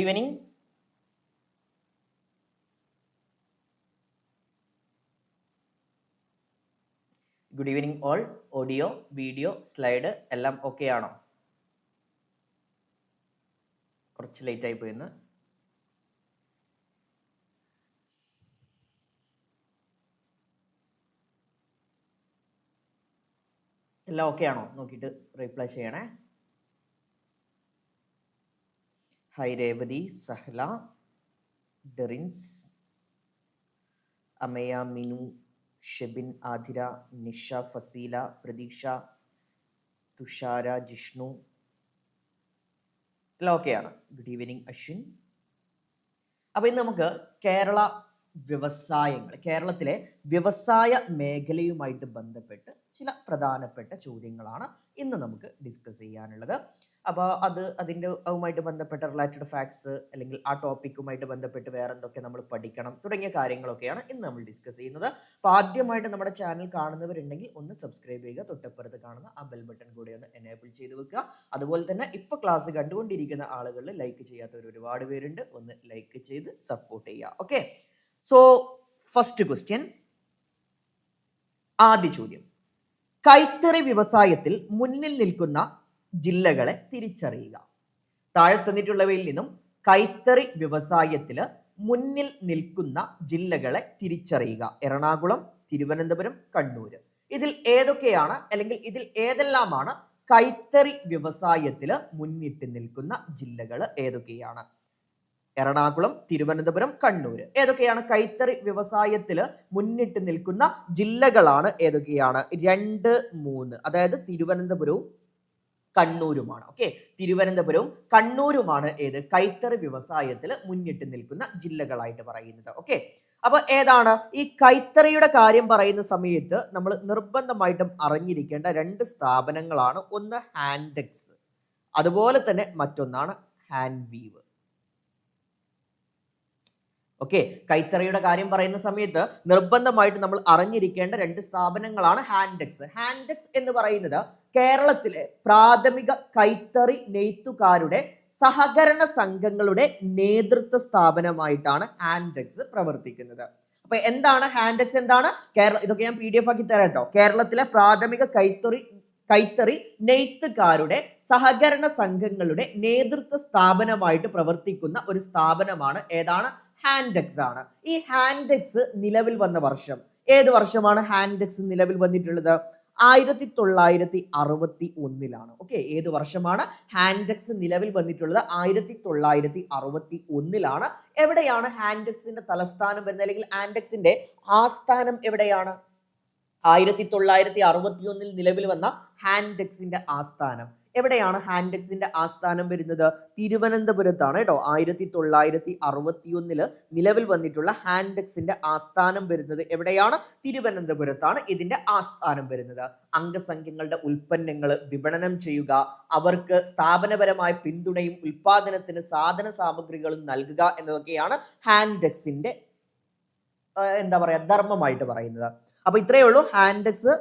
Evening good evening all audio video slide എല്ലാം okay ആണോ? കുറച്ച് ലേറ്റ് ആയി പോയിന്ന്. എല്ലാം ഓക്കെ ആണോ? നോക്കിയിട്ട് റിപ്ലൈ ചെയ്യണേ. ഹായ് രേവതി സഹല ഡെറിൻസ് അമയ മിനു ഷെബിൻ ആതിര നിഷ ഫസീല പ്രതീക്ഷ തുഷാര ജിഷ്ണു എല്ലാം ഓക്കെയാണ്. ഗുഡ് ഈവനിങ് അശ്വിൻ അപ്പൊ ഇന്ന് നമുക്ക് കേരള വ്യവസായങ്ങൾ കേരളത്തിലെ വ്യവസായ മേഖലയുമായിട്ട് ബന്ധപ്പെട്ട് ചില പ്രധാനപ്പെട്ട ചോദ്യങ്ങളാണ് ഇന്ന് നമുക്ക് ഡിസ്കസ് ചെയ്യാനുള്ളത്. അപ്പോൾ അത് അതിന്റെ അതുമായിട്ട് ബന്ധപ്പെട്ട റിലേറ്റഡ് ഫാക്ട്സ് അല്ലെങ്കിൽ ആ ടോപ്പിക്കുമായിട്ട് ബന്ധപ്പെട്ട് വേറെ എന്തൊക്കെ നമ്മൾ പഠിക്കണം തുടങ്ങിയ കാര്യങ്ങളൊക്കെയാണ് ഇന്ന് നമ്മൾ ഡിസ്കസ് ചെയ്യുന്നത്. അപ്പോൾ ആദ്യമായിട്ട് നമ്മുടെ ചാനൽ കാണുന്നവരുണ്ടെങ്കിൽ ഒന്ന് സബ്സ്ക്രൈബ് ചെയ്യുക. തൊട്ടപ്പുറത്ത് കാണുന്ന ആ ബെൽ ബട്ടൺ കൂടി ഒന്ന് എനേബിൾ ചെയ്ത് വെക്കുക. അതുപോലെ തന്നെ ഇപ്പോൾ ക്ലാസ് കണ്ടുകൊണ്ടിരിക്കുന്ന ആളുകളിൽ ലൈക്ക് ചെയ്യാത്തവർ ഒരുപാട് പേരുണ്ട്. ഒന്ന് ലൈക്ക് ചെയ്ത് സപ്പോർട്ട് ചെയ്യുക. ഓക്കെ സോ ഫസ്റ്റ് ക്വസ്റ്റ്യൻ ആദ്യ ചോദ്യം. കൈത്തറി വ്യവസായത്തിൽ മുന്നിൽ നിൽക്കുന്ന ജില്ലകളെ തിരിച്ചറിയുക. താഴെ തന്നിട്ടുള്ളവയിൽ നിന്നും കൈത്തറി വ്യവസായത്തിൽ മുന്നിൽ നിൽക്കുന്ന ജില്ലകളെ തിരിച്ചറിയുക. എറണാകുളം തിരുവനന്തപുരം കണ്ണൂർ ഇതിൽ ഏതൊക്കെയാണ്? അല്ലെങ്കിൽ ഇതിൽ ഏതെല്ലാമാണ് കൈത്തറി വ്യവസായത്തിൽ മുന്നിട്ട് നിൽക്കുന്ന ജില്ലകൾ ഏതൊക്കെയാണ്? എറണാകുളം തിരുവനന്തപുരം കണ്ണൂർ ഏതൊക്കെയാണ് കൈത്തറി വ്യവസായത്തിൽ മുന്നിട്ട് നിൽക്കുന്ന ജില്ലകളാണ് ഏതൊക്കെയാണ്? രണ്ട് മൂന്ന്. അതായത് തിരുവനന്തപുരവും കണ്ണൂരുമാണ്. ഓക്കെ തിരുവനന്തപുരവും കണ്ണൂരുമാണ് ഏത്? കൈത്തറി വ്യവസായത്തിൽ മുന്നിട്ട് നിൽക്കുന്ന ജില്ലകളായിട്ട് പറയുന്നത്. ഓക്കെ അപ്പൊ ഏതാണ്? ഈ കൈത്തറിയുടെ കാര്യം പറയുന്ന സമയത്ത് നമ്മൾ നിർബന്ധമായിട്ടും അറിഞ്ഞിരിക്കേണ്ട രണ്ട് സ്ഥാപനങ്ങളാണ്. ഒന്ന് ഹാൻഡെക്സ്. അതുപോലെ തന്നെ മറ്റൊന്നാണ് ഹാൻഡ് വീവ് ഓക്കെ? കൈത്തറിയുടെ കാര്യം പറയുന്ന സമയത്ത് നിർബന്ധമായിട്ട് നമ്മൾ അറിഞ്ഞിരിക്കേണ്ട രണ്ട് സ്ഥാപനങ്ങളാണ് ഹാൻഡെക്സ്. ഹാൻഡെക്സ് എന്ന് പറയുന്നത് കേരളത്തിലെ പ്രാഥമിക കൈത്തറി നെയ്ത്തുകാരുടെ സഹകരണ സംഘങ്ങളുടെ നേതൃത്വ സ്ഥാപനമായിട്ടാണ് ഹാൻഡെക്സ് പ്രവർത്തിക്കുന്നത്. അപ്പൊ എന്താണ് ഹാൻഡെക്സ് എന്താണ്? കേരള ഇതൊക്കെ ഞാൻ പി ഡി എഫ് ആക്കി തരാം കേട്ടോ. കേരളത്തിലെ പ്രാഥമിക കൈത്തറി കൈത്തറി നെയ്ത്തുകാരുടെ സഹകരണ സംഘങ്ങളുടെ നേതൃത്വ സ്ഥാപനമായിട്ട് പ്രവർത്തിക്കുന്ന ഒരു സ്ഥാപനമാണ്. ഏതാണ്? ഹാൻഡെക്സ് ആണ്. ഈ ഹാൻഡെക്സ് നിലവിൽ വന്ന വർഷം. ഏത് വർഷമാണ് ഹാൻഡെക്സ് നിലവിൽ വന്നിട്ടുള്ളത്? ആയിരത്തി തൊള്ളായിരത്തി അറുപത്തി ഒന്നിലാണ് ഓക്കെ ഏത് വർഷമാണ് ഹാൻഡെക്സ് നിലവിൽ വന്നിട്ടുള്ളത്? ആയിരത്തി തൊള്ളായിരത്തി അറുപത്തി ഒന്നിലാണ് എവിടെയാണ് ഹാൻഡെക്സിന്റെ തലസ്ഥാനം വരുന്നത്? അല്ലെങ്കിൽ ഹാൻഡെക്സിന്റെ ആസ്ഥാനം എവിടെയാണ്? ആയിരത്തി തൊള്ളായിരത്തി അറുപത്തി ഒന്നിൽ നിലവിൽ വന്ന ഹാൻഡെക്സിന്റെ ആസ്ഥാനം. എവിടെയാണ് ഹാൻഡെക്സിന്റെ ആസ്ഥാനം വരുന്നത്? തിരുവനന്തപുരത്താണ് കേട്ടോ. ആയിരത്തി തൊള്ളായിരത്തി അറുപത്തി ഒന്നിൽ നിലവിൽ വന്നിട്ടുള്ള ഹാൻഡെക്സിന്റെ ആസ്ഥാനം വരുന്നത് എവിടെയാണ്? തിരുവനന്തപുരത്താണ് ഇതിന്റെ ആസ്ഥാനം വരുന്നത്. അംഗസംഖ്യങ്ങളുടെ ഉൽപ്പന്നങ്ങൾ വിപണനം ചെയ്യുക അവർക്ക് സ്ഥാപനപരമായ പിന്തുണയും ഉൽപാദനത്തിന് സാധന സാമഗ്രികളും നൽകുക എന്നതൊക്കെയാണ് ഹാൻഡെക്സിന്റെ എന്താ പറയാ ധർമ്മമായിട്ട് പറയുന്നത്. അപ്പൊ ഇത്രയേ ഉള്ളൂ. ഹാൻഡെക്സ്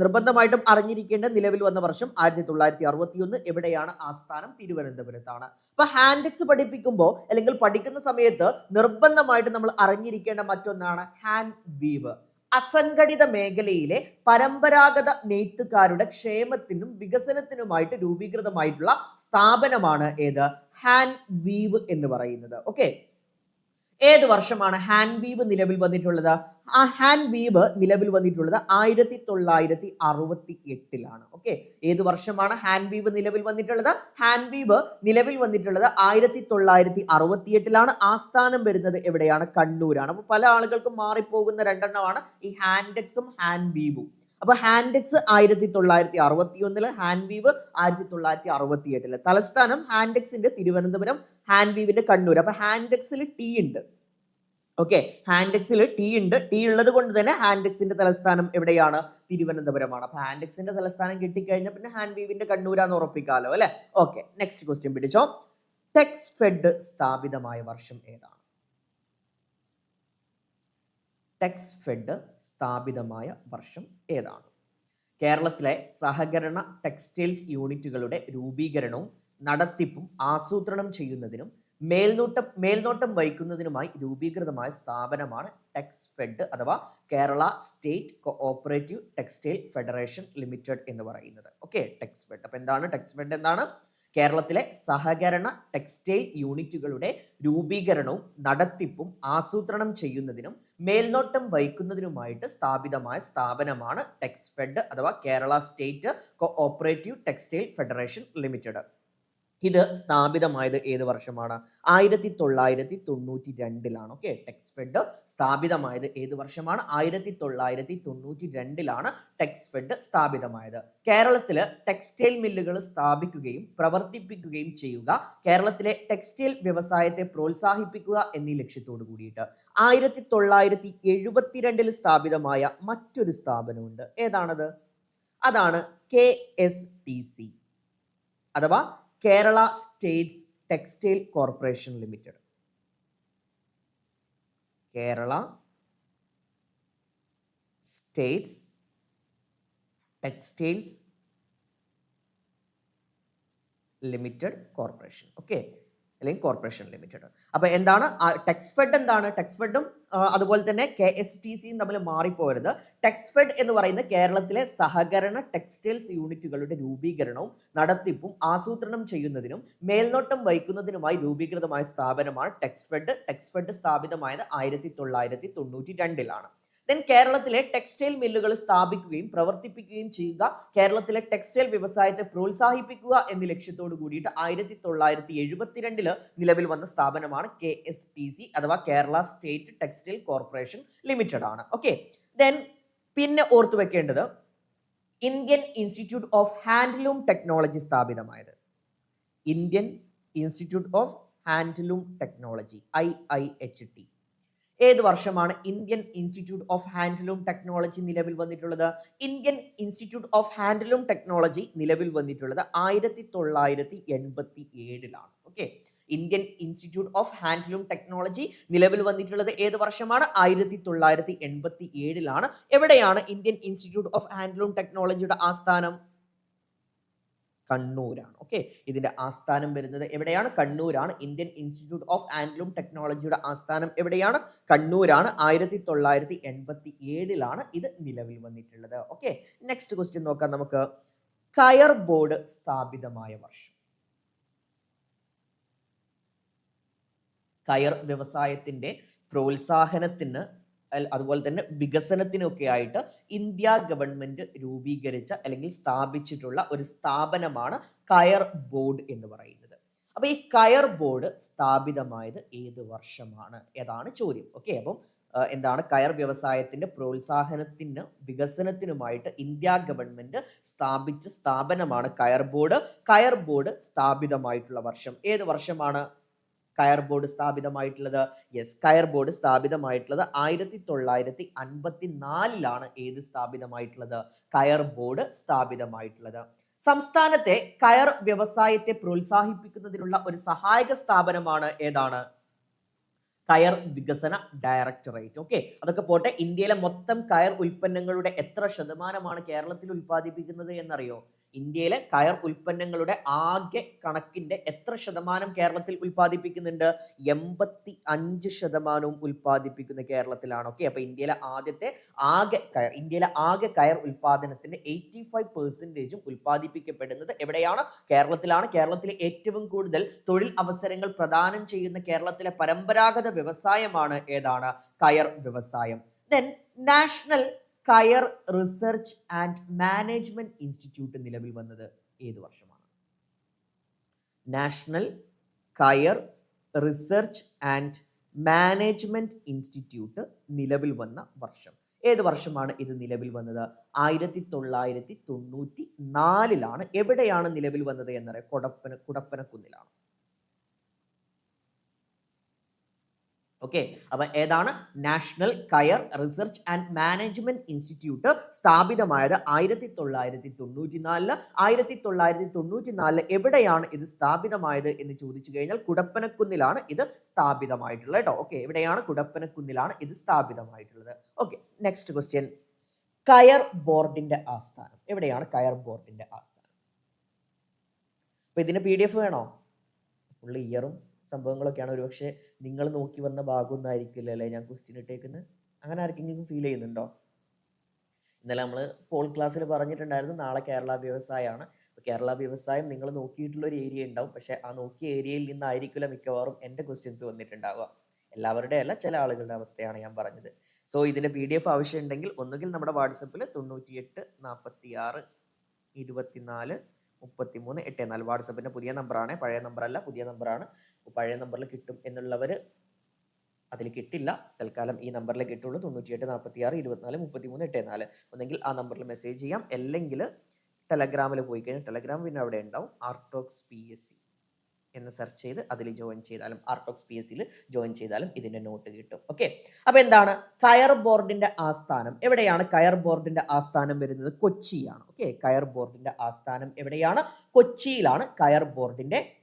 നിർബന്ധമായിട്ടും അറിഞ്ഞിരിക്കേണ്ട നിലവിൽ വന്ന വർഷം ആയിരത്തി തൊള്ളായിരത്തി അറുപത്തി ഒന്ന് എവിടെയാണ് ആസ്ഥാനം തിരുവനന്തപുരത്താണ്. അപ്പൊ ഹാൻഡിക്സ് പഠിപ്പിക്കുമ്പോൾ അല്ലെങ്കിൽ പഠിക്കുന്ന സമയത്ത് നിർബന്ധമായിട്ട് നമ്മൾ അറിഞ്ഞിരിക്കേണ്ട മറ്റൊന്നാണ് ഹാൻഡ് വീവ് അസംഘടിത മേഖലയിലെ പരമ്പരാഗത നെയ്ത്തുകാരുടെ ക്ഷേമത്തിനും വികസനത്തിനുമായിട്ട് രൂപീകൃതമായിട്ടുള്ള സ്ഥാപനമാണ് ഏത്? ഹാൻഡ് വീവ് എന്ന് പറയുന്നത്. ഓക്കെ ഏത് വർഷമാണ് ഹാൻഡ് വീവ് നിലവിൽ വന്നിട്ടുള്ളത്? ആ ഹാൻഡ് വീവ് നിലവിൽ വന്നിട്ടുള്ളത് ആയിരത്തി തൊള്ളായിരത്തി അറുപത്തി എട്ടിലാണ് ഓക്കെ ഏത് വർഷമാണ് ഹാൻഡ് വീവ് നിലവിൽ വന്നിട്ടുള്ളത്? ഹാൻഡ് വീവ് നിലവിൽ വന്നിട്ടുള്ളത് ആയിരത്തി തൊള്ളായിരത്തി അറുപത്തി എട്ടിലാണ് ആസ്ഥാനം വരുന്നത് എവിടെയാണ്? കണ്ണൂരാണ്. അപ്പൊ പല ആളുകൾക്കും മാറിപ്പോകുന്ന രണ്ടെണ്ണമാണ് ഈ ഹാൻഡെക്സും ഹാൻഡ് വീവും അപ്പൊ ഹാൻഡെക്സ് ആയിരത്തി തൊള്ളായിരത്തി അറുപത്തി ഒന്നിൽ ഹാൻഡ് വീവ് ആയിരത്തി തൊള്ളായിരത്തി അറുപത്തി എട്ടിൽ തലസ്ഥാനം ഹാൻഡെക്സിന്റെ തിരുവനന്തപുരം ഹാൻവീവിന്റെ കണ്ണൂർ അപ്പൊ ഹാൻഡെക്സിൽ ടി ഉണ്ട്. ഓക്കെ ഹാൻഡെക്സിൽ ടി ഉണ്ട്. ടി ഉള്ളത് കൊണ്ട് തന്നെ ഹാൻഡെക്സിന്റെ തലസ്ഥാനം എവിടെയാണ്? തിരുവനന്തപുരമാണ്. അപ്പൊ ഹാൻഡെക്സിന്റെ തലസ്ഥാനം കിട്ടിക്കഴിഞ്ഞാൽ പിന്നെ ഹാൻവീവിന്റെ കണ്ണൂരാന്ന് ഉറപ്പിക്കാലോ അല്ലെ? ഓക്കെ നെക്സ്റ്റ് ക്വസ്റ്റ്യൻ പിടിച്ചോ. ടെക്സ് ഫെഡ് സ്ഥാപിതമായ വർഷം ഏതാണ്? ടെക്സ് ഫെഡ് സ്ഥാപിതമായ വർഷം ഏതാണ്? കേരളത്തിലെ സഹകരണ ടെക്സ്റ്റൈൽസ് യൂണിറ്റുകളുടെ രൂപീകരണവും നടത്തിപ്പും ആസൂത്രണം ചെയ്യുന്നതിനും മേൽനോട്ടം മേൽനോട്ടം വഹിക്കുന്നതിനുമായി രൂപീകൃതമായ സ്ഥാപനമാണ് ടെക്സ് ഫെഡ് അഥവാ Kerala state cooperative textile federation limited എന്ന് പറയുന്നത്. ഓക്കെ ടെക്സ് ഫെഡ് അപ്പോൾ എന്താണ്? ടെക്സ് ഫെഡ് എന്താണ്? കേരളത്തിലെ സഹകരണ ടെക്സ്റ്റൈൽ യൂണിറ്റുകളുടെ രൂപീകരണവും നടത്തിപ്പും ആസൂത്രണം ചെയ്യുന്നതിനും മേൽനോട്ടം വഹിക്കുന്നതിനുമായിട്ട് സ്ഥാപിതമായ സ്ഥാപനമാണ് ടെക്സ്ഫെഡ് അഥവാ Kerala state cooperative textile federation limited. ഇത് സ്ഥാപിതമായത് ഏത് വർഷമാണ്? ആയിരത്തി തൊള്ളായിരത്തി തൊണ്ണൂറ്റി രണ്ടിലാണ് ഓക്കെ ടെക്സ്ഫെഡ് സ്ഥാപിതമായത് ഏത് വർഷമാണ്? ആയിരത്തി തൊള്ളായിരത്തി തൊണ്ണൂറ്റി രണ്ടിലാണ് ടെക്സ്ഫെഡ് സ്ഥാപിതമായത് കേരളത്തിൽ ടെക്സ്റ്റൈൽ മില്ലുകൾ സ്ഥാപിക്കുകയും പ്രവർത്തിപ്പിക്കുകയും ചെയ്യുക കേരളത്തിലെ ടെക്സ്റ്റൈൽ വ്യവസായത്തെ പ്രോത്സാഹിപ്പിക്കുക എന്നീ ലക്ഷ്യത്തോടു കൂടിയിട്ട് ആയിരത്തി തൊള്ളായിരത്തി എഴുപത്തിരണ്ടിൽ സ്ഥാപിതമായ മറ്റൊരു സ്ഥാപനമുണ്ട്. ഏതാണത്? അതാണ് കെ എസ് ടി സി. അഥവാ Kerala states textile corporation limited Kerala states textiles limited corporation okay അല്ലെങ്കിൽ കോർപ്പറേഷൻ ലിമിറ്റഡ്. അപ്പൊ എന്താണ്? ടെക്സ്ഫെഡ് എന്താണ്? ടെക്സ്ഫെഡും അതുപോലെ തന്നെ കെ എസ് ടി സിയും തമ്മിൽ മാറിപ്പോരുത് ടെക്സ്ഫെഡ് എന്ന് പറയുന്ന കേരളത്തിലെ സഹകരണ ടെക്സ്റ്റൈൽസ് യൂണിറ്റുകളുടെ രൂപീകരണവും നടത്തിപ്പും ആസൂത്രണം ചെയ്യുന്നതിനും മേൽനോട്ടം വഹിക്കുന്നതിനുമായി രൂപീകൃതമായ സ്ഥാപനമാണ് ടെക്സ്ഫെഡ്. ടെക്സ്ഫെഡ് സ്ഥാപിതമായത് ആയിരത്തി തൊള്ളായിരത്തി തൊണ്ണൂറ്റി രണ്ടിലാണ് ദെൻ കേരളത്തിലെ ടെക്സ്റ്റൈൽ മില്ലുകൾ സ്ഥാപിക്കുകയും പ്രവർത്തിപ്പിക്കുകയും ചെയ്യുക കേരളത്തിലെ ടെക്സ്റ്റൈൽ വ്യവസായത്തെ പ്രോത്സാഹിപ്പിക്കുക എന്ന ലക്ഷ്യത്തോടു കൂടിയിട്ട് ആയിരത്തി തൊള്ളായിരത്തി എഴുപത്തിരണ്ടിൽ നിലവിൽ വന്ന സ്ഥാപനമാണ് കെ എസ് ടി സി അഥവാ Kerala state textile corporation limited ആണ്. ഓക്കെ ദെൻ പിന്നെ ഓർത്തു വെക്കേണ്ടത് Indian institute of handloom technology സ്ഥാപിതമായത്. Indian institute of handloom technology I I H T ഏത് വർഷമാണ് Indian institute of handloom technology നിലവിൽ വന്നിട്ടുള്ളത്? Indian institute of handloom technology നിലവിൽ വന്നിട്ടുള്ളത് ആയിരത്തി തൊള്ളായിരത്തി എൺപത്തി ഏഴിലാണ് okay? Indian institute of handloom technology നിലവിൽ വന്നിട്ടുള്ളത് ഏത് വർഷമാണ്? ആയിരത്തി തൊള്ളായിരത്തി എൺപത്തി ഏഴിലാണ് എവിടെയാണ് ഇന്ത്യൻ ഇൻസ്റ്റിറ്റ്യൂട്ട് ഓഫ് ഹാൻഡ്ലൂം ടെക്നോളജിയുടെ ആസ്ഥാനം? കണ്ണൂരാണ്. ഓക്കെ ഇതിന്റെ ആസ്ഥാനം വരുന്നത് എവിടെയാണ്? കണ്ണൂരാണ്. ഇന്ത്യൻ ഇൻസ്റ്റിറ്റ്യൂട്ട് ഓഫ് ആൻഡ്ലൂം ടെക്നോളജിയുടെ ആസ്ഥാനം എവിടെയാണ്? കണ്ണൂരാണ്. ആയിരത്തി തൊള്ളായിരത്തി എൺപത്തി ഏഴിലാണ് ഇത് നിലവിൽ വന്നിട്ടുള്ളത്. ഓക്കെ നെക്സ്റ്റ് ക്വസ്റ്റ്യൻ നോക്കാം നമുക്ക്. കയർ ബോർഡ് സ്ഥാപിതമായ വർഷം. കയർ വ്യവസായത്തിന്റെ പ്രോത്സാഹനത്തിന് അതുപോലെ തന്നെ വികസനത്തിനൊക്കെ ആയിട്ട് ഇന്ത്യ ഗവൺമെന്റ് രൂപീകരിച്ച അല്ലെങ്കിൽ സ്ഥാപിച്ചിട്ടുള്ള ഒരു സ്ഥാപനമാണ് കയർ ബോർഡ് എന്ന് പറയുന്നത്. അപ്പൊ ഈ കയർ ബോർഡ് സ്ഥാപിതമായത് ഏത് വർഷമാണ്? ഏതാണ് ചോദ്യം. ഓക്കെ അപ്പം എന്താണ് കയർ വ്യവസായത്തിന്റെ പ്രോത്സാഹനത്തിന് വികസനത്തിനുമായിട്ട് ഇന്ത്യ ഗവൺമെന്റ് സ്ഥാപിച്ച സ്ഥാപനമാണ് കയർ ബോർഡ്. കയർ ബോർഡ് സ്ഥാപിതമായിട്ടുള്ള വർഷം. ഏത് വർഷമാണ്? കയർ ബോർഡ് സ്ഥാപിതമായിട്ടുള്ളത്? യെസ് കയർ ബോർഡ് സ്ഥാപിതമായിട്ടുള്ളത് ആയിരത്തി തൊള്ളായിരത്തി അൻപത്തി നാലിലാണ് ഏത് സ്ഥാപിതമായിട്ടുള്ളത്? കയർ ബോർഡ് സ്ഥാപിതമായിട്ടുള്ളത്. സംസ്ഥാനത്തെ കയർ വ്യവസായത്തെ പ്രോത്സാഹിപ്പിക്കുന്നതിനുള്ള ഒരു സഹായക സ്ഥാപനമാണ് ഏതാണ്? കയർ വികസന ഡയറക്ടറേറ്റ്. ഓക്കെ അതൊക്കെ പോട്ടെ. ഇന്ത്യയിലെ മൊത്തം കയർ ഉൽപ്പന്നങ്ങളുടെ എത്ര ശതമാനമാണ് കേരളത്തിൽ ഉൽപ്പാദിപ്പിക്കുന്നത് എന്നറിയോ? ഇന്ത്യയിലെ കയർ ഉൽപ്പന്നങ്ങളുടെ ആകെ കണക്കിന്റെ എത്ര ശതമാനം കേരളത്തിൽ ഉൽപ്പാദിപ്പിക്കുന്നുണ്ട്? എൺപത്തി അഞ്ച് ശതമാനവും ഉൽപ്പാദിപ്പിക്കുന്ന കേരളത്തിലാണ്. ഓക്കെ അപ്പൊ ഇന്ത്യയിലെ ആദ്യത്തെ ആകെ കയർ ഇന്ത്യയിലെ ആകെ കയർ ഉൽപ്പാദനത്തിന്റെ എയ്റ്റി ഫൈവ് പെർസെന്റേജും ഉൽപ്പാദിപ്പിക്കപ്പെടുന്നത് എവിടെയാണ്? കേരളത്തിലാണ്. കേരളത്തിലെ ഏറ്റവും കൂടുതൽ തൊഴിൽ അവസരങ്ങൾ പ്രദാനം ചെയ്യുന്ന കേരളത്തിലെ പരമ്പരാഗത വ്യവസായമാണ് ഏതാണ്? കയർ വ്യവസായം. Then national coir research and management institute നിലവിൽ വന്നത് ഏത് വർഷമാണ്? National coir research and management institute നിലവിൽ വന്ന വർഷം. ഏത് വർഷമാണ് ഇത് നിലവിൽ വന്നത്? ആയിരത്തി തൊള്ളായിരത്തി തൊണ്ണൂറ്റി നാലിലാണ് എവിടെയാണ് നിലവിൽ വന്നത് എന്നറിയാം. കുടപ്പന കുടപ്പനക്കുന്നിലാണ്. ഓക്കെ അപ്പൊ ഏതാണ്? National coir research and management institute സ്ഥാപിതമായത് ആയിരത്തി തൊള്ളായിരത്തി തൊണ്ണൂറ്റി നാലിൽ ആയിരത്തി തൊള്ളായിരത്തി തൊണ്ണൂറ്റി നാലിൽ എവിടെയാണ് ഇത് സ്ഥാപിതമായത് എന്ന് ചോദിച്ചു കഴിഞ്ഞാൽ കുടപ്പനക്കുന്നിലാണ് ഇത് സ്ഥാപിതമായിട്ടുള്ളത് കേട്ടോ. ഓക്കെ എവിടെയാണ് കുടപ്പനക്കുന്നിലാണ് ഇത് സ്ഥാപിതമായിട്ടുള്ളത്? ഓക്കെ നെക്സ്റ്റ് ക്വസ്റ്റ്യൻ കയർ ബോർഡിന്റെ ആസ്ഥാനം. എവിടെയാണ് കയർ ബോർഡിന്റെ ആസ്ഥാനം? അപ്പൊ ഇതിന് പി ഡി എഫ് വേണോ? ഫുൾ ഇയറും സംഭവങ്ങളൊക്കെയാണ്. ഒരുപക്ഷെ നിങ്ങൾ നോക്കി വന്ന ഭാഗമൊന്നും ആയിരിക്കില്ല അല്ലേ ഞാൻ ക്വസ്റ്റ്യൻ ഇട്ടേക്കുന്നത് അങ്ങനെ ആർക്കെങ്കിലും ഫീൽ ചെയ്യുന്നുണ്ടോ? ഇന്നലെ നമ്മൾ പോൾ ക്ലാസ്സിൽ പറഞ്ഞിട്ടുണ്ടായിരുന്നു നാളെ കേരള വ്യവസായമാണ് കേരള വ്യവസായം നിങ്ങൾ നോക്കിയിട്ടുള്ള ഒരു ഏരിയ ഉണ്ടാവും. പക്ഷേ ആ നോക്കിയ ഏരിയയിൽ നിന്നായിരിക്കില്ല മിക്കവാറും എന്റെ ക്വസ്റ്റ്യൻസ് വന്നിട്ടുണ്ടാവുക. എല്ലാവരുടെ അല്ല ചില ആളുകളുടെ അവസ്ഥയാണ് ഞാൻ പറഞ്ഞത്. സോ ഇതിന്റെ പി ഡി എഫ് ആവശ്യമുണ്ടെങ്കിൽ ഒന്നുകിൽ നമ്മുടെ വാട്സപ്പിൽ തൊണ്ണൂറ്റിയെട്ട് നാൽപ്പത്തി ആറ് ഇരുപത്തിനാല് മുപ്പത്തി മൂന്ന് എട്ട് നാല് വാട്സപ്പിന്റെ പുതിയ നമ്പറാണ് പഴയ നമ്പറല്ല പുതിയ നമ്പറാണ് പഴയ നമ്പറിൽ കിട്ടും എന്നുള്ളവർ അതിൽ കിട്ടില്ല. തൽക്കാലം ഈ നമ്പറിൽ കിട്ടുള്ളൂ തൊണ്ണൂറ്റിയെട്ട് നാൽപ്പത്തി ആറ് ഇരുപത്തിനാല് മുപ്പത്തി മൂന്ന് എട്ട് നാല്. ഒന്നെങ്കിൽ ആ നമ്പറിൽ മെസ്സേജ് ചെയ്യാം. അല്ലെങ്കിൽ ടെലഗ്രാമിൽ പോയി കഴിഞ്ഞാൽ ടെലഗ്രാം പിന്നെ അവിടെ ഉണ്ടാവും. ആർട്ടോക്സ് പി എസ് സി എന്ന് സെർച്ച് ചെയ്ത് അതിൽ ജോയിൻ ചെയ്താലും ആർട്ടോക്സ് പി എസ് സിയിൽ ജോയിൻ ചെയ്താലും ഇതിന്റെ നോട്ട് കിട്ടും. ഓക്കെ അപ്പോൾ എന്താണ്? കയർ ബോർഡിന്റെ ആസ്ഥാനം എവിടെയാണ്? കയർ ബോർഡിന്റെ ആസ്ഥാനം വരുന്നത് കൊച്ചിയാണ്. ഓക്കെ കയർ ബോർഡിന്റെ ആസ്ഥാനം എവിടെയാണ്? കൊച്ചിയിലാണ് കയർ ബോർഡിന്റെ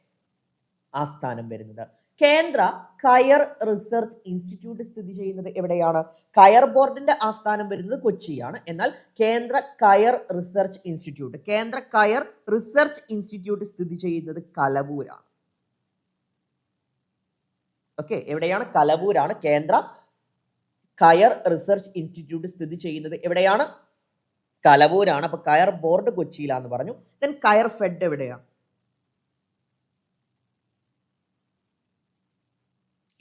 ആസ്ഥാനം വരുന്നത്. കേന്ദ്ര കയർ റിസർച്ച് ഇൻസ്റ്റിറ്റ്യൂട്ട് സ്ഥിതി ചെയ്യുന്നത് എവിടെയാണ്? കയർ ബോർഡിന്റെ ആസ്ഥാനം വരുന്നത് കൊച്ചിയാണ്. എന്നാൽ കേന്ദ്ര കയർ റിസർച്ച് ഇൻസ്റ്റിറ്റ്യൂട്ട് കേന്ദ്ര കയർ റിസർച്ച് ഇൻസ്റ്റിറ്റ്യൂട്ട് സ്ഥിതി ചെയ്യുന്നത് കലവൂരാണ്. ഓക്കെ എവിടെയാണ്? കലവൂരാണ്. കേന്ദ്ര കയർ റിസർച്ച് ഇൻസ്റ്റിറ്റ്യൂട്ട് സ്ഥിതി ചെയ്യുന്നത് എവിടെയാണ്? കലവൂരാണ്. അപ്പൊ കയർ ബോർഡ് കൊച്ചിയിലാന്ന് പറഞ്ഞു. ദെൻ കയർ ഫെഡ് എവിടെയാണ്?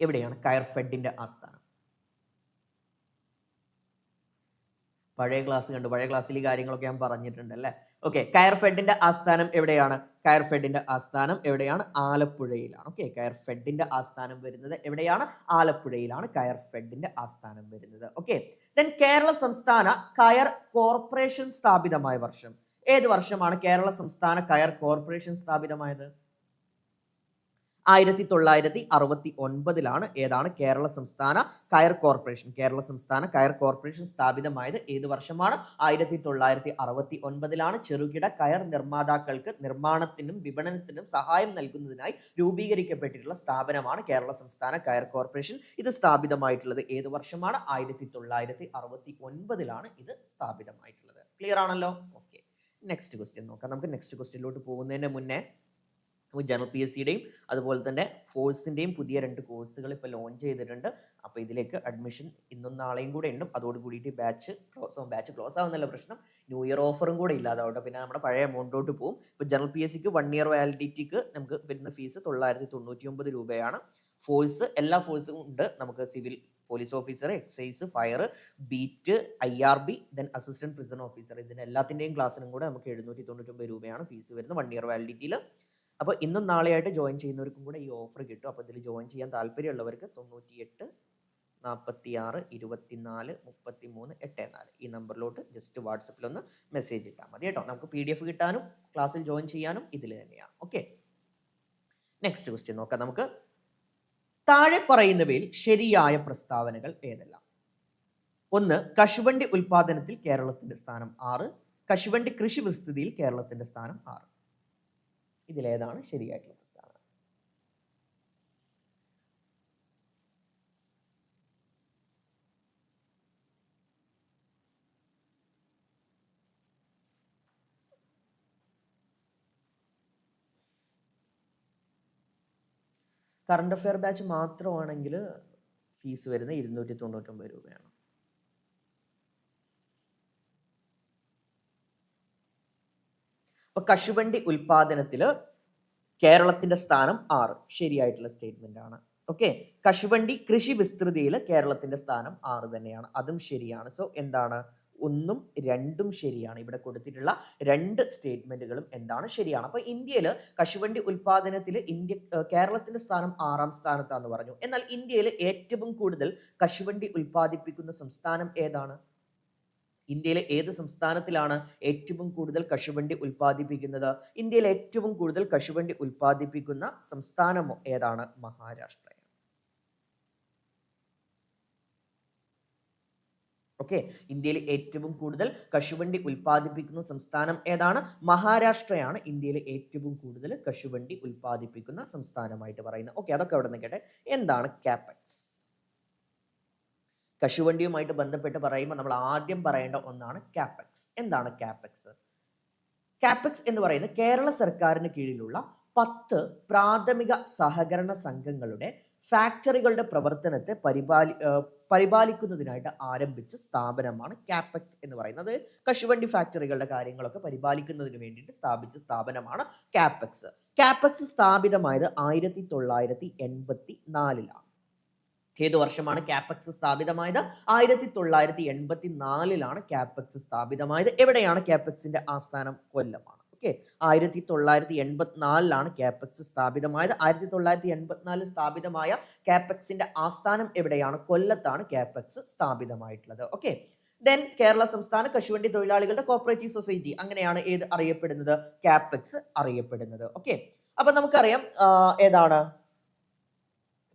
എവിടെയാണ്? കയർ ഫെഡിന്റെ ആസ്ഥാനം. പഴയ ക്ലാസ് കണ്ടു. പഴയ ക്ലാസ്സിൽ ഈ കാര്യങ്ങളൊക്കെ ഞാൻ പറഞ്ഞിട്ടുണ്ട് അല്ലേ? ഓക്കെ കയർ ഫെഡിന്റെ ആസ്ഥാനം എവിടെയാണ്? കയർ ഫെഡിന്റെ ആസ്ഥാനം എവിടെയാണ്? ആലപ്പുഴയിലാണ്. ഓക്കെ കയർ ഫെഡിന്റെ ആസ്ഥാനം വരുന്നത് എവിടെയാണ്? ആലപ്പുഴയിലാണ് കയർ ഫെഡിന്റെ ആസ്ഥാനം വരുന്നത്. ഓക്കെ ദെൻ കേരള സംസ്ഥാന കയർ കോർപ്പറേഷൻ സ്ഥാപിതമായ വർഷം. ഏത് വർഷമാണ് കേരള സംസ്ഥാന കയർ കോർപ്പറേഷൻ സ്ഥാപിതമായത്? ആയിരത്തി തൊള്ളായിരത്തി അറുപത്തി ഒൻപതിലാണ് ഏതാണ് കേരള സംസ്ഥാന കയർ കോർപ്പറേഷൻ. കേരള സംസ്ഥാന കയർ കോർപ്പറേഷൻ സ്ഥാപിതമായത് ഏത് വർഷമാണ്? ആയിരത്തി തൊള്ളായിരത്തി അറുപത്തി ഒൻപതിലാണ് ചെറുകിട കയർ നിർമ്മാതാക്കൾക്ക് നിർമ്മാണത്തിനും വിപണനത്തിനും സഹായം നൽകുന്നതിനായി രൂപീകരിക്കപ്പെട്ടിട്ടുള്ള സ്ഥാപനമാണ് കേരള സംസ്ഥാന കയർ കോർപ്പറേഷൻ. ഇത് സ്ഥാപിതമായിട്ടുള്ളത് ഏത് വർഷമാണ്? ആയിരത്തി തൊള്ളായിരത്തി അറുപത്തി ഒൻപതിലാണ് ഇത് സ്ഥാപിതമായിട്ടുള്ളത്. ക്ലിയർ ആണല്ലോ? ഓക്കെ നെക്സ്റ്റ് ക്വസ്റ്റ്യൻ നോക്കാം. നമുക്ക് നെക്സ്റ്റ് ക്വസ്റ്റ്യനിലോട്ട് പോകുന്നതിന് മുന്നേ ജനറൽ പി എസ് സിയുടെയും അതുപോലെ തന്നെ ഫോഴ്സിന്റെയും പുതിയ രണ്ട് കോഴ്സുകൾ ഇപ്പോൾ ലോഞ്ച് ചെയ്തിട്ടുണ്ട്. അപ്പോൾ ഇതിലേക്ക് അഡ്മിഷൻ ഇന്നും നാളെയും കൂടെ ഉണ്ട്. അതോട് കൂടിയിട്ട് ബാച്ച് ക്ലോസ് ആവും ബാച്ച് ക്ലോസ് ആവുന്നല്ല പ്രശ്നം. ന്യൂ ഇയർ ഓഫറും കൂടെ ഇല്ലാതാവട്ടെ. പിന്നെ നമ്മുടെ പഴയ എമൗണ്ടിലോട്ട് പോകും ഇപ്പോൾ ജനറൽ പി എസ് സിക്ക് വൺ ഇയർ വാലിഡിറ്റിക്ക് നമുക്ക് വരുന്ന ഫീസ് തൊള്ളായിരത്തി തൊണ്ണൂറ്റി ഒമ്പത് രൂപയാണ്. ഫോഴ്സ് എല്ലാ ഫോഴ്സും ഉണ്ട്. നമുക്ക് civil police officer excise fire beat I R B then assistant prison officer ഇതിന് എല്ലാത്തിന്റെയും ക്ലാസ്സിനും കൂടെ നമുക്ക് എഴുന്നൂറ്റി തൊണ്ണൂറ്റൊമ്പത് രൂപയാണ് ഫീസ് വരുന്നത്. വൺ ഇയർ വാലിഡിറ്റിയിൽ അപ്പോൾ ഇന്നും നാളെയായിട്ട് ജോയിൻ ചെയ്യുന്നവർക്കും കൂടെ ഈ ഓഫർ കിട്ടും. അപ്പോൾ ഇതിൽ ജോയിൻ ചെയ്യാൻ താല്പര്യമുള്ളവർക്ക് തൊണ്ണൂറ്റിയെട്ട് നാൽപ്പത്തി ആറ് ഇരുപത്തിനാല് മുപ്പത്തി മൂന്ന് എട്ട് നാല് ഈ നമ്പറിലോട്ട് ജസ്റ്റ് വാട്സപ്പിൽ ഒന്ന് മെസ്സേജ് ഇട്ടാൽ മതി കേട്ടോ. നമുക്ക് പി ഡി എഫ് കിട്ടാനും ക്ലാസ്സിൽ ജോയിൻ ചെയ്യാനും ഇതിൽ തന്നെയാണ് ഓക്കെ നെക്സ്റ്റ് ക്വസ്റ്റ്യൻ നോക്കാം നമുക്ക്. താഴെ പറയുന്നവയിൽ ശരിയായ പ്രസ്താവനകൾ ഏതെല്ലാം? ഒന്ന് കശുവണ്ടി ഉൽപാദനത്തിൽ കേരളത്തിന്റെ സ്ഥാനം ആറ്. കശുവണ്ടി കൃഷി വിസ്തൃതിയിൽ കേരളത്തിന്റെ സ്ഥാനം ആറ്. ഇതിലേതാണ് ശരിയായിട്ടുള്ള സ്ഥാനം. കറണ്ട് അഫെയർ ബാച്ച് മാത്രമാണെങ്കിൽ ഫീസ് വരുന്നത് ഇരുന്നൂറ്റി തൊണ്ണൂറ്റൊമ്പത് രൂപയാണ്. അപ്പൊ കശുവണ്ടി ഉൽപാദനത്തിൽ കേരളത്തിന്റെ സ്ഥാനം ആറ്. ശരിയായിട്ടുള്ള സ്റ്റേറ്റ്മെന്റ് ആണ്. ഓക്കെ കശുവണ്ടി കൃഷി വിസ്തൃതിയിൽ കേരളത്തിന്റെ സ്ഥാനം ആറ് തന്നെയാണ്. അതും ശരിയാണ്. സോ എന്താണ്? ഒന്നും രണ്ടും ശരിയാണ്. ഇവിടെ കൊടുത്തിട്ടുള്ള രണ്ട് സ്റ്റേറ്റ്മെന്റുകളും എന്താണ്? ശരിയാണ്. അപ്പൊ ഇന്ത്യയിൽ കശുവണ്ടി ഉൽപാദനത്തിൽ ഇന്ത്യ കേരളത്തിന്റെ സ്ഥാനം ആറാം സ്ഥാനത്താന്ന് പറഞ്ഞു. എന്നാൽ ഇന്ത്യയിൽ ഏറ്റവും കൂടുതൽ കശുവണ്ടി ഉൽപ്പാദിപ്പിക്കുന്ന സംസ്ഥാനം ഏതാണ്? ഇന്ത്യയിലെ ഏത് സംസ്ഥാനത്തിലാണ് ഏറ്റവും കൂടുതൽ കശുവണ്ടി ഉൽപ്പാദിപ്പിക്കുന്നത്? ഇന്ത്യയിൽ ഏറ്റവും കൂടുതൽ കശുവണ്ടി ഉൽപ്പാദിപ്പിക്കുന്ന സംസ്ഥാനം ഏതാണ്? മഹാരാഷ്ട്ര. ഓക്കെ ഇന്ത്യയിൽ ഏറ്റവും കൂടുതൽ കശുവണ്ടി ഉൽപ്പാദിപ്പിക്കുന്ന സംസ്ഥാനം ഏതാണ്? മഹാരാഷ്ട്രയാണ് ഇന്ത്യയിൽ ഏറ്റവും കൂടുതൽ കശുവണ്ടി ഉൽപ്പാദിപ്പിക്കുന്ന സംസ്ഥാനമായിട്ട് പറയുന്നത്. ഓക്കെ അതൊക്കെ അവിടെ നിന്ന് കേട്ടെ? എന്താണ് കാപ്പക്സ് കശുവണ്ടിയുമായിട്ട് ബന്ധപ്പെട്ട് പറയുമ്പോൾ നമ്മൾ ആദ്യം പറയേണ്ട ഒന്നാണ് കാപ്പക്സ് എന്താണ് കാപ്പക്സ് കാപ്പക്സ് എന്ന് പറയുന്നത് കേരള സർക്കാരിന് കീഴിലുള്ള പത്ത് പ്രാഥമിക സഹകരണ സംഘങ്ങളുടെ ഫാക്ടറികളുടെ പ്രവർത്തനത്തെ പരിപാലി പരിപാലിക്കുന്നതിനായിട്ട് ആരംഭിച്ച സ്ഥാപനമാണ് കാപ്പക്സ് എന്ന് പറയുന്നത്. കശുവണ്ടി ഫാക്ടറികളുടെ കാര്യങ്ങളൊക്കെ പരിപാലിക്കുന്നതിന് വേണ്ടിയിട്ട് സ്ഥാപിച്ച സ്ഥാപനമാണ് കാപ്പക്സ് കാപ്പക്സ് സ്ഥാപിതമായത് ആയിരത്തി തൊള്ളായിരത്തി എൺപത്തി നാലിലാണ്. ഏത് വർഷമാണ് കാപ്പക്സ് സ്ഥാപിതമായത്? ആയിരത്തി തൊള്ളായിരത്തി എൺപത്തി നാലിലാണ് കാപ്പക്സ് സ്ഥാപിതമായത്. എവിടെയാണ് കാപ്പക്സിന്റെ ആസ്ഥാനം? കൊല്ലമാണ്. ഓക്കെ ആയിരത്തി തൊള്ളായിരത്തി എൺപത്തിനാലിലാണ് കാപ്പക്സ് സ്ഥാപിതമായത്. ആയിരത്തി തൊള്ളായിരത്തി എൺപത്തിനാലിൽ സ്ഥാപിതമായ കാപ്പക്സിന്റെ ആസ്ഥാനം എവിടെയാണ്? കൊല്ലത്താണ് കാപ്പക്സ് സ്ഥാപിതമായിട്ടുള്ളത്. ഓക്കെ ദെൻ കേരള സംസ്ഥാന കശുവണ്ടി തൊഴിലാളികളുടെ കോപ്പറേറ്റീവ് സൊസൈറ്റി അങ്ങനെയാണ് ഏത് അറിയപ്പെടുന്നത്? കാപ്പക്സ് അറിയപ്പെടുന്നത്. ഓക്കെ അപ്പൊ നമുക്കറിയാം ഏതാണ്?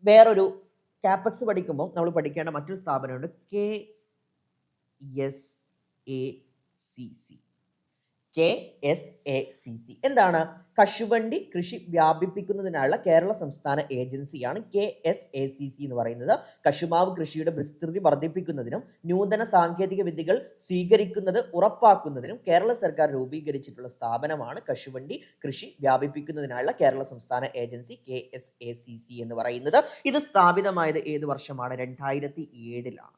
വേറൊരു കാപ്പക്സ് പഠിക്കുമ്പോൾ നമ്മൾ പഠിക്കേണ്ട മറ്റൊരു സ്ഥാപനമുണ്ട് K S A C C K S A C C. എന്താണ്? കശുവണ്ടി കൃഷി വ്യാപിപ്പിക്കുന്നതിനായുള്ള കേരള സംസ്ഥാന ഏജൻസിയാണ് K S A C C എന്ന് പറയുന്നത്. കശുമാവ് കൃഷിയുടെ വിസ്തൃതി വർദ്ധിപ്പിക്കുന്നതിനും നൂതന സാങ്കേതിക വിദ്യകൾ സ്വീകരിക്കുന്നത് ഉറപ്പാക്കുന്നതിനും കേരള സർക്കാർ രൂപീകരിച്ചിട്ടുള്ള സ്ഥാപനമാണ് കശുവണ്ടി കൃഷി വ്യാപിപ്പിക്കുന്നതിനായുള്ള കേരള സംസ്ഥാന agency K S A C C എന്ന് പറയുന്നത്. ഇത് സ്ഥാപിതമായത് ഏത് വർഷമാണ്? രണ്ടായിരത്തി ഏഴിലാണ്.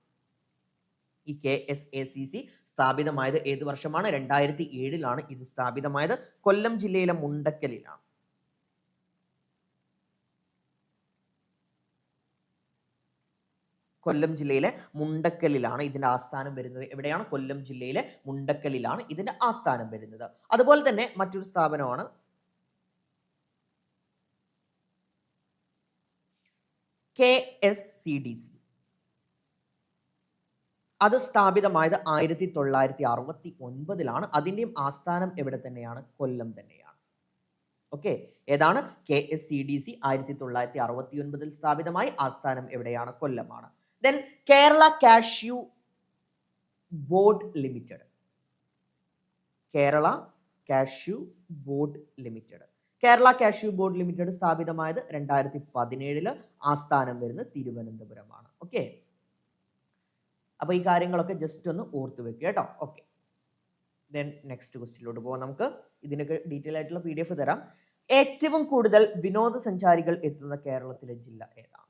ഈ K S A C C സ്ഥാപിതമായത് ഏത് വർഷമാണ്? രണ്ടായിരത്തി ഏഴിലാണ് ഇത് സ്ഥാപിതമായത്. കൊല്ലം ജില്ലയിലെ മുണ്ടക്കലിലാണ്. കൊല്ലം ജില്ലയിലെ മുണ്ടക്കലിലാണ് ഇതിന്റെ ആസ്ഥാനം വരുന്നത്. എവിടെയാണ്? കൊല്ലം ജില്ലയിലെ മുണ്ടക്കലിലാണ് ഇതിന്റെ ആസ്ഥാനം വരുന്നത്. അതുപോലെ തന്നെ മറ്റൊരു സ്ഥാപനമാണ് K S C D C. അത് സ്ഥാപിതമായത് ആയിരത്തി തൊള്ളായിരത്തി അറുപത്തി ഒൻപതിലാണ് അതിന്റെയും ആസ്ഥാനം എവിടെ തന്നെയാണ്? കൊല്ലം തന്നെയാണ്. ഓക്കെ? ഏതാണ്? K S C D C ആയിരത്തി തൊള്ളായിരത്തി അറുപത്തി ഒൻപതിൽ സ്ഥാപിതമായി ആസ്ഥാനം എവിടെയാണ്? കൊല്ലമാണ്. Then Kerala cashew board limited. Kerala cashew board limited. Kerala cashew board limited സ്ഥാപിതമായത് രണ്ടായിരത്തി പതിനേഴിൽ ആസ്ഥാനം വരുന്നത് തിരുവനന്തപുരമാണ്. ഓക്കെ? അപ്പൊ ഈ കാര്യങ്ങളൊക്കെ ജസ്റ്റ് ഒന്ന് ഓർത്ത് വെക്കുക കേട്ടോ. ഓക്കെ ദെൻ നെക്സ്റ്റ് ക്വസ്റ്റിലോട്ട് പോകാം നമുക്ക്. ഇതിനൊക്കെ ഡീറ്റെയിൽ ആയിട്ടുള്ള പി ഡി എഫ് തരാം. ഏറ്റവും കൂടുതൽ വിനോദസഞ്ചാരികൾ എത്തുന്ന കേരളത്തിലെ ജില്ല ഏതാണ്?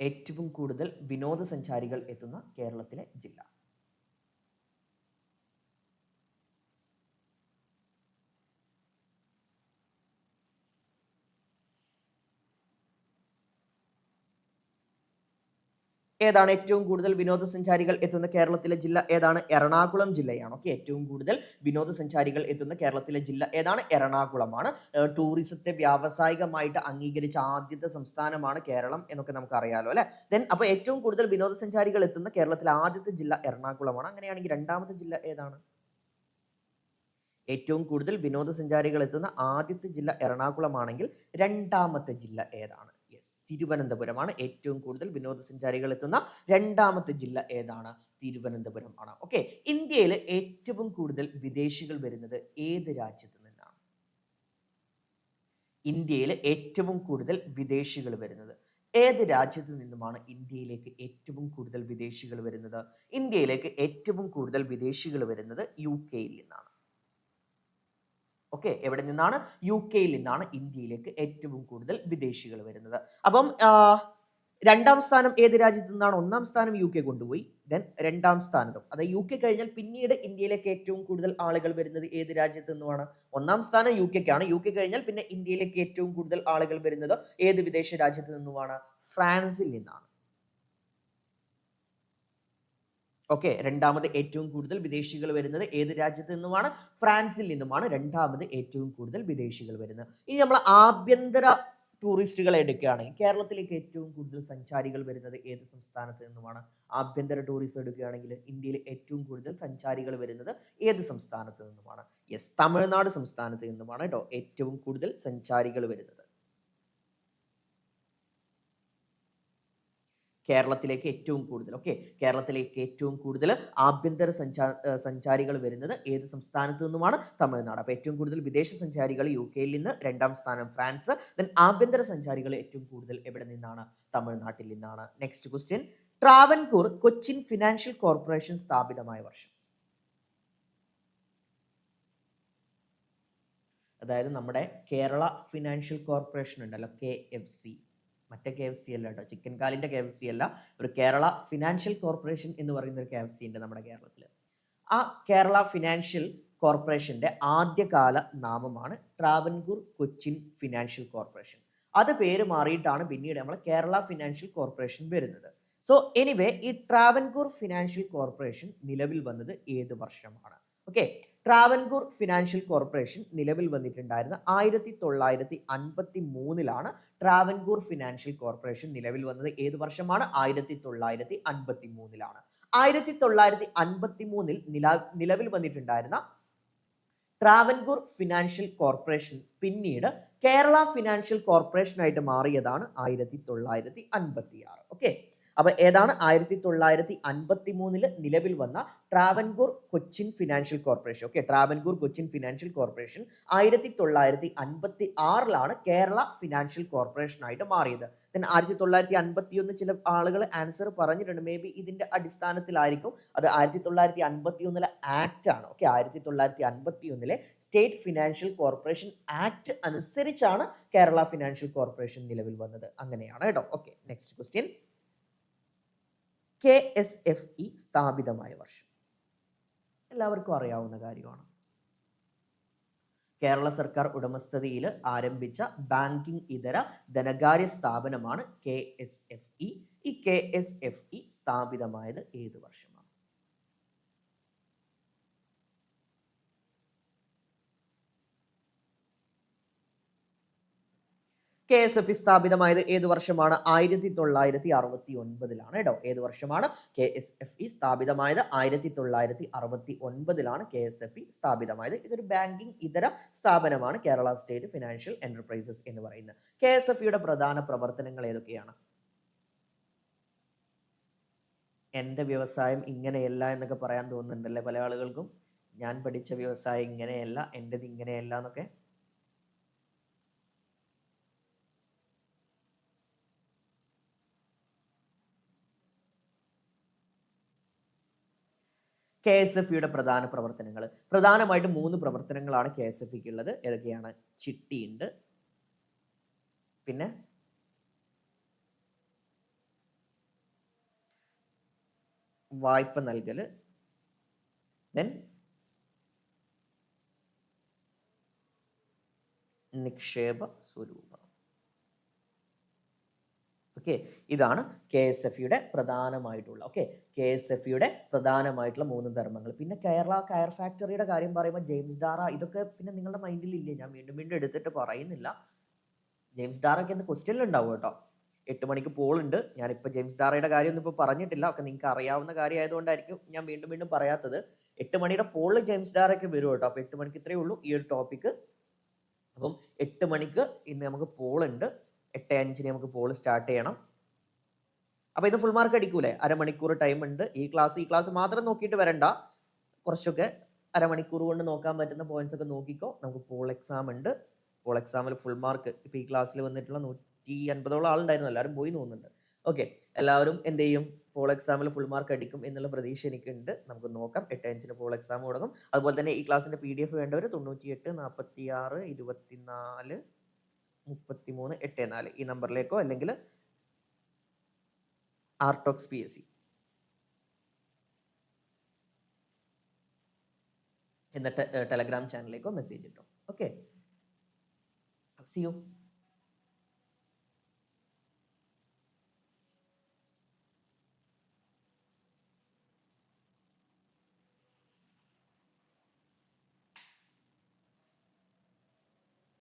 ഏറ്റവും കൂടുതൽ വിനോദസഞ്ചാരികൾ എത്തുന്ന കേരളത്തിലെ ജില്ല. ഏതാണ് ഏറ്റവും കൂടുതൽ വിനോദസഞ്ചാരികൾ എത്തുന്ന കേരളത്തിലെ ജില്ല ഏതാണ്? എറണാകുളം ജില്ലയാണ്. ഓക്കെ ഏറ്റവും കൂടുതൽ വിനോദസഞ്ചാരികൾ എത്തുന്ന കേരളത്തിലെ ജില്ല ഏതാണ്? എറണാകുളമാണ്. ടൂറിസത്തെ വ്യാവസായികമായിട്ട് അംഗീകരിച്ച ആദ്യത്തെ സംസ്ഥാനമാണ് കേരളം എന്നൊക്കെ നമുക്ക് അറിയാലോ അല്ലെ? ദെൻ അപ്പൊ ഏറ്റവും കൂടുതൽ വിനോദസഞ്ചാരികൾ എത്തുന്ന കേരളത്തിലെ ആദ്യത്തെ ജില്ല എറണാകുളമാണ്. അങ്ങനെയാണെങ്കിൽ രണ്ടാമത്തെ ജില്ല ഏതാണ്? ഏറ്റവും കൂടുതൽ വിനോദസഞ്ചാരികൾ എത്തുന്ന ആദ്യത്തെ ജില്ല എറണാകുളമാണെങ്കിൽ രണ്ടാമത്തെ ജില്ല ഏതാണ്? തിരുവനന്തപുരമാണ് ഏറ്റവും കൂടുതൽ വിനോദസഞ്ചാരികൾ എത്തുന്ന രണ്ടാമത്തെ ജില്ല ഏതാണ്? തിരുവനന്തപുരം ആണ്. ഓക്കെ ഇന്ത്യയിൽ ഏറ്റവും കൂടുതൽ വിദേശികൾ വരുന്നത് ഏത് രാജ്യത്ത് നിന്നാണ്? ഇന്ത്യയിൽ ഏറ്റവും കൂടുതൽ വിദേശികൾ വരുന്നത് ഏത് രാജ്യത്ത് നിന്നുമാണ് ഇന്ത്യയിലേക്ക് ഏറ്റവും കൂടുതൽ വിദേശികൾ വരുന്നത്? ഇന്ത്യയിലേക്ക് ഏറ്റവും കൂടുതൽ വിദേശികൾ വരുന്നത് യു കെയിൽ നിന്നാണ്. ഓക്കെ എവിടെ നിന്നാണ്? യു കെയിൽ നിന്നാണ് ഇന്ത്യയിലേക്ക് ഏറ്റവും കൂടുതൽ വിദേശികൾ വരുന്നത്. അപ്പം രണ്ടാം സ്ഥാനം ഏത് രാജ്യത്ത് നിന്നാണ്? ഒന്നാം സ്ഥാനം യു കെ കൊണ്ടുപോയി ദെൻ രണ്ടാം സ്ഥാനത്തും. അതായത് യു കെ കഴിഞ്ഞാൽ പിന്നീട് ഇന്ത്യയിലേക്ക് ഏറ്റവും കൂടുതൽ ആളുകൾ വരുന്നത് ഏത് രാജ്യത്ത് നിന്നുമാണ്? ഒന്നാം സ്ഥാനം യു കെക്കാണ് യു കെ കഴിഞ്ഞാൽ പിന്നെ ഇന്ത്യയിലേക്ക് ഏറ്റവും കൂടുതൽ ആളുകൾ വരുന്നത് ഏത് വിദേശ രാജ്യത്ത് നിന്നുമാണ്? ഫ്രാൻസിൽ നിന്നാണ്. ഓക്കെ രണ്ടാമത് ഏറ്റവും കൂടുതൽ വിദേശികൾ വരുന്നത് ഏത് രാജ്യത്ത് നിന്നുമാണ്? ഫ്രാൻസിൽ നിന്നുമാണ് രണ്ടാമത് ഏറ്റവും കൂടുതൽ വിദേശികൾ വരുന്നത്. ഇനി നമ്മൾ ആഭ്യന്തര ടൂറിസ്റ്റുകളെ എടുക്കുകയാണെങ്കിൽ കേരളത്തിലേക്ക് ഏറ്റവും കൂടുതൽ സഞ്ചാരികൾ വരുന്നത് ഏത് സംസ്ഥാനത്ത് നിന്നുമാണ്? ആഭ്യന്തര ടൂറിസം എടുക്കുകയാണെങ്കിൽ ഇന്ത്യയിൽ ഏറ്റവും കൂടുതൽ സഞ്ചാരികൾ വരുന്നത് ഏത് സംസ്ഥാനത്ത് നിന്നുമാണ്? യെസ് തമിഴ്നാട് സംസ്ഥാനത്ത് നിന്നുമാണ് കേട്ടോ ഏറ്റവും കൂടുതൽ സഞ്ചാരികൾ വരുന്നത്. കേരളത്തിലേക്ക് ഏറ്റവും കൂടുതൽ. ഓക്കെ കേരളത്തിലേക്ക് ഏറ്റവും കൂടുതൽ ആഭ്യന്തര സഞ്ചാ സഞ്ചാരികൾ വരുന്നത് ഏത് സംസ്ഥാനത്തു നിന്നുമാണ്? തമിഴ്നാട്. അപ്പോൾ ഏറ്റവും കൂടുതൽ വിദേശ സഞ്ചാരികൾ യു കെയിൽ നിന്ന് രണ്ടാം സ്ഥാനം ഫ്രാൻസ് ദെൻ ആഭ്യന്തര സഞ്ചാരികൾ ഏറ്റവും കൂടുതൽ എവിടെ നിന്നാണ്? തമിഴ്നാട്ടിൽ നിന്നാണ്. Next question Travancore Cochin financial corporation സ്ഥാപിതമായ വർഷം. അതായത് നമ്മുടെ കേരള ഫിനാൻഷ്യൽ കോർപ്പറേഷൻ ഉണ്ടല്ലോ കെ എഫ് സി. മറ്റേ കെ എഫ് സി അല്ല കേട്ടോ. ചിക്കൻ കാലിന്റെ കെ എഫ് സി അല്ല. ഒരു കേരള ഫിനാൻഷ്യൽ കോർപ്പറേഷൻ എന്ന് പറയുന്ന ഒരു കെ എഫ് സി ഉണ്ട് നമ്മുടെ കേരളത്തിൽ ആ കേരള ഫിനാൻഷ്യൽ കോർപ്പറേഷന്റെ ആദ്യകാല നാമമാണ് ട്രാവൻകൂർ കൊച്ചിൻ ഫിനാൻഷ്യൽ കോർപ്പറേഷൻ അത് പേര് മാറിയിട്ടാണ് പിന്നീട് നമ്മൾ കേരള ഫിനാൻഷ്യൽ കോർപ്പറേഷൻ വരുന്നത്. സോ എനിവേ ഈ ട്രാവൻകൂർ ഫിനാൻഷ്യൽ കോർപ്പറേഷൻ നിലവിൽ വന്നത് ഏത് വർഷമാണ്? ഓക്കെ ട്രാവൻകൂർ ഫിനാൻഷ്യൽ കോർപ്പറേഷൻ നിലവിൽ വന്നിട്ടുണ്ടായിരുന്ന ആയിരത്തി തൊള്ളായിരത്തി അൻപത്തി മൂന്നിലാണ് ട്രാവൻകൂർ ഫിനാൻഷ്യൽ കോർപ്പറേഷൻ നിലവിൽ വന്നത്. ഏത് വർഷമാണ്? ആയിരത്തി തൊള്ളായിരത്തി അൻപത്തി മൂന്നിലാണ് ആയിരത്തി തൊള്ളായിരത്തി അൻപത്തി മൂന്നിൽ നില നിലവിൽ വന്നിട്ടുണ്ടായിരുന്ന ട്രാവൻകൂർ ഫിനാൻഷ്യൽ കോർപ്പറേഷൻ പിന്നീട് കേരള ഫിനാൻഷ്യൽ കോർപ്പറേഷൻ ആയിട്ട് മാറിയതാണ് ആയിരത്തി തൊള്ളായിരത്തി അൻപത്തി ആറ് ഓക്കെ? അപ്പൊ ഏതാണ്? ആയിരത്തി തൊള്ളായിരത്തി അൻപത്തി മൂന്നിൽ നിലവിൽ വന്ന Travancore Cochin financial corporation. Okay Travancore Cochin financial corporation ആയിരത്തി തൊള്ളായിരത്തി അൻപത്തി ആറിലാണ് കേരള ഫിനാൻഷ്യൽ കോർപ്പറേഷൻ ആയിട്ട് മാറിയത്. ദെൻ ആയിരത്തി തൊള്ളായിരത്തി അൻപത്തി ഒന്ന് ചില ആളുകൾ ആൻസർ പറഞ്ഞിട്ടുണ്ട്. മേ ബി ഇതിന്റെ അടിസ്ഥാനത്തിലായിരിക്കും. അത് ആയിരത്തി തൊള്ളായിരത്തി അൻപത്തി ഒന്നിലെ ആക്ട് ആണ്. ഓക്കെ ആയിരത്തി തൊള്ളായിരത്തി അൻപത്തി ഒന്നിലെ സ്റ്റേറ്റ് ഫിനാൻഷ്യൽ കോർപ്പറേഷൻ ആക്ട് അനുസരിച്ചാണ് കേരള ഫിനാൻഷ്യൽ കോർപ്പറേഷൻ നിലവിൽ വന്നത്. അങ്ങനെയാണ് കേട്ടോ. Okay next question. K S F E സ്ഥാപിതമായ വർഷം. എല്ലാവർക്കും അറിയാവുന്ന കാര്യമാണ്. കേരള സർക്കാർ ഉടമസ്ഥതയിൽ ആരംഭിച്ച ബാങ്കിംഗ് ഇതര ധനകാര്യ സ്ഥാപനമാണ് കെ എസ് എഫ് ഇ. ഈ കെ എസ് എഫ് ഇ സ്ഥാപിതമായത് ഏത് വർഷമാണ് കെ എസ് എഫ് സ്ഥാപിതമായത് ഏത് വർഷമാണ്? ആയിരത്തി തൊള്ളായിരത്തി അറുപത്തി ഒൻപതിലാണ് കേട്ടോ. ഏത് വർഷമാണ് കെ എസ് എഫ് ഇ സ്ഥാപിതമായത്? ആയിരത്തി തൊള്ളായിരത്തി അറുപത്തി ഒൻപതിലാണ് കെ എസ് എഫ് ഇ സ്ഥാപിതമായത്. ഇതൊരു ബാങ്കിംഗ് ഇതര സ്ഥാപനമാണ്. കേരള സ്റ്റേറ്റ് ഫിനാൻഷ്യൽ എന്റർപ്രൈസസ് എന്ന് പറയുന്നത്. കെ എസ് എഫ് ഇയുടെ പ്രധാന പ്രവർത്തനങ്ങൾ ഏതൊക്കെയാണ്? എന്റെ വ്യവസായം ഇങ്ങനെയല്ല എന്നൊക്കെ പറയാൻ തോന്നുന്നുണ്ടല്ലേ പല ആളുകൾക്കും? ഞാൻ പഠിച്ച വ്യവസായം ഇങ്ങനെയല്ല എന്റെത് ഇങ്ങനെയല്ല എന്നൊക്കെ? കെ എസ് എഫ് ഇയുടെ പ്രധാന പ്രവർത്തനങ്ങൾ. പ്രധാനമായിട്ടും മൂന്ന് പ്രവർത്തനങ്ങളാണ് കെ എസ് എഫ് ഇക്കുള്ളത് ഏതൊക്കെയാണ്? ചിട്ടിയുണ്ട്. പിന്നെ വായ്പ നൽകൽ ദെൻ നിക്ഷേപ സ്വരൂപം. ഓക്കെ ഇതാണ് കെ എസ് എഫ് യുടെ പ്രധാനമായിട്ടുള്ള ഓക്കെ കെ എസ് എഫ് യുടെ പ്രധാനമായിട്ടുള്ള മൂന്ന് ധർമ്മങ്ങൾ. പിന്നെ കേരള കയർ ഫാക്ടറിയുടെ കാര്യം പറയുമ്പോൾ ജെയിംസ് ഡാറ ഇതൊക്കെ പിന്നെ നിങ്ങളുടെ മൈൻഡിൽ ഇല്ലേ ഞാൻ വീണ്ടും വീണ്ടും എടുത്തിട്ട് പറയുന്നില്ല. ജെയിംസ് ഡാറൊക്കെ ഇന്ന് ക്വസ്റ്റ്യനിൽ ഉണ്ടാവും കേട്ടോ. എട്ട് മണിക്ക് പോൾ ഉണ്ട്. ഞാനിപ്പോൾ ജെയിംസ് ഡാറയുടെ കാര്യമൊന്നും ഇപ്പോൾ പറഞ്ഞിട്ടില്ല. ഒക്കെ നിങ്ങൾക്ക് അറിയാവുന്ന കാര്യം ആയതുകൊണ്ടായിരിക്കും ഞാൻ വീണ്ടും വീണ്ടും പറയാത്തത്. എട്ട് മണിയുടെ പോളിൽ ജെയിംസ് ഡാറൊക്കെ വരും കേട്ടോ. അപ്പോൾ എട്ട് മണിക്ക് ഇത്രയേ ഉള്ളൂ. ഈ ഒരു ടോപ്പിക്ക് അപ്പം എട്ട് മണിക്ക് ഇന്ന് നമുക്ക് പോളുണ്ട് എട്ട് അഞ്ചിന് നമുക്ക് പോൾ സ്റ്റാർട്ട് ചെയ്യണം. അപ്പോൾ ഇത് ഫുൾ മാർക്ക് അടിക്കൂലേ? അരമണിക്കൂർ ടൈം ഉണ്ട്. ഈ ക്ലാസ് ഈ ക്ലാസ് മാത്രം നോക്കിയിട്ട് വരണ്ട. കുറച്ചൊക്കെ അരമണിക്കൂർ കൊണ്ട് നോക്കാൻ പറ്റുന്ന പോയിന്റ്സ് ഒക്കെ നോക്കിക്കോ. നമുക്ക് പോൾ എക്സാം ഉണ്ട്. പോൾ എക്സാമിൽ ഫുൾ മാർക്ക് ഇപ്പോൾ ഈ ക്ലാസ്സിൽ വന്നിട്ടുള്ള നൂറ്റി അൻപതോളം ആളുണ്ടായിരുന്നു. എല്ലാവരും പോയി തോന്നുന്നുണ്ട്. ഓക്കെ എല്ലാവരും എന്ത് ചെയ്യും? പോൾ എക്സാമിൽ ഫുൾ മാർക്ക് അടിക്കും എന്നുള്ള പ്രതീക്ഷ എനിക്കുണ്ട്. നമുക്ക് നോക്കാം. എട്ട് അഞ്ചിന് പോൾ എക്സാം തുടങ്ങും. അതുപോലെ തന്നെ ഈ ക്ലാസ്സിന്റെ പി ഡി എഫ് വേണ്ടവർ തൊണ്ണൂറ്റി എട്ട് നാൽപ്പത്തി ആറ് ഇരുപത്തിനാല് മുപ്പത്തി മൂന്ന് എട്ട് നാല് ഈ നമ്പറിലേക്കോ അല്ലെങ്കിൽ ആർട്ടോക്സ് പി എസ് സി. എന്നിട്ട് ടെലഗ്രാം ചാനലിലേക്കോ മെസ്സേജ് ഇട്ടോ. Okay see you